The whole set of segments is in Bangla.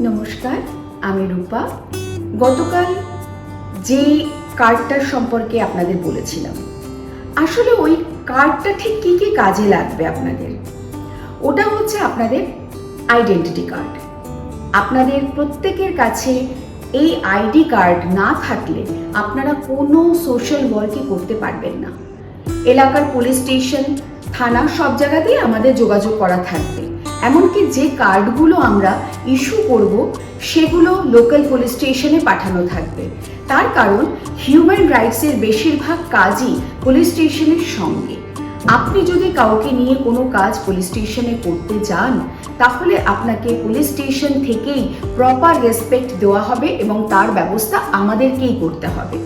নমস্কার, আমি রূপা। গতকাল যে কার্ডটার সম্পর্কে আপনাদের বলেছিলাম। আসলে ওই কার্ডটা ঠিক কী কী কাজে লাগবে আপনাদের? ওটা হচ্ছে আপনাদের আইডেন্টিটি কার্ড আপনাদের প্রত্যেকের কাছে এই আইডি কার্ড না থাকলে আপনারা কোনো সোশ্যাল ওয়ার্কই করতে পারবেন না। এলাকার পুলিশ স্টেশন থানা, সব জায়গাতেই আমাদের যোগাযোগ করা থাকবে। এমনকি যে কার্ডগুলো আমরা ইস্যু করব, সেগুলো লোকাল পুলিশ স্টেশনে পাঠানো থাকবে। তার কারণ হিউম্যান রাইটসের বেশিরভাগ কাজই পুলিশ স্টেশনের সঙ্গে। আপনি যদি কাউকে নিয়ে কোনো কাজ পুলিশ স্টেশনে করতে যান, তাহলে আপনাকে পুলিশ স্টেশন থেকেই প্রপার রেসপেক্ট দেওয়া হবে এবং তার ব্যবস্থা আমাদেরকেই করতে হবে।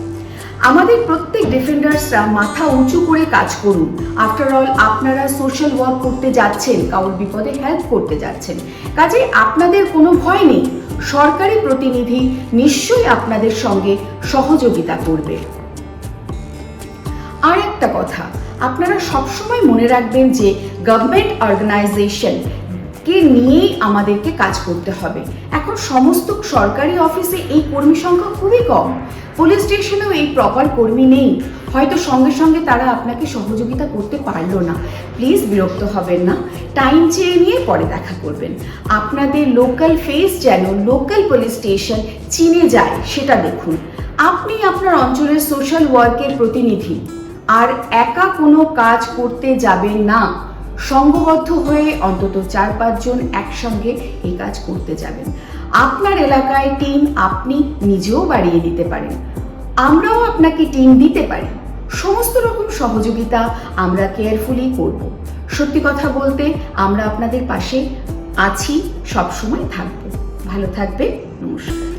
আমাদের প্রত্যেক ডিফেন্ডার্সরা মাথা উঁচু করে কাজ করুন। আফটার অল আপনারা সোশ্যাল ওয়ার্ক করতে যাচ্ছেন, কারোর বিপদে হেল্প করতে যাচ্ছেন। কাজে আপনাদের কোনো ভয় নেই। সরকারি প্রতিনিধি নিশ্চয়ই আপনাদের সঙ্গে সহযোগিতা করবে। আর একটা কথা, আপনারা সবসময় মনে রাখবেন যে গভর্নমেন্ট অর্গানাইজেশন কে নিয়েই আমাদেরকে কাজ করতে হবে। এখন সমস্ত সরকারি অফিসে এই কর্মী সংখ্যা খুবই কম। পুলিশ স্টেশনেও এই প্রপার কর্মী নেই। হয়তো সঙ্গে সঙ্গে তারা আপনাকে সহযোগিতা করতে পারল না। প্লিজ বিরক্ত হবেন না। টাইম চেয়ে নিয়ে পরে দেখা করবেন। আপনাদের লোকাল ফেস যেন লোকাল পুলিশ স্টেশন চিনে যায়, সেটা দেখুন। আপনি আপনার অঞ্চলের সোশ্যাল ওয়ার্কের প্রতিনিধি। আর একা কোনো কাজ করতে যাবেন না। সংঘবদ্ধ হয়ে অন্তত চার পাঁচজন একসঙ্গে এই কাজ করতে যাবেন। আপনার এলাকায় টিম আপনি নিজেও বাড়িয়ে দিতে পারেন। আমরাও আপনাকে টিম দিতে পারি। সমস্ত রকম সহযোগিতা আমরা কেয়ারফুলি করব। সত্যি কথা বলতে আমরা আপনাদের পাশে আছি, সবসময় থাকব। ভালো থাকবে নমস্কার।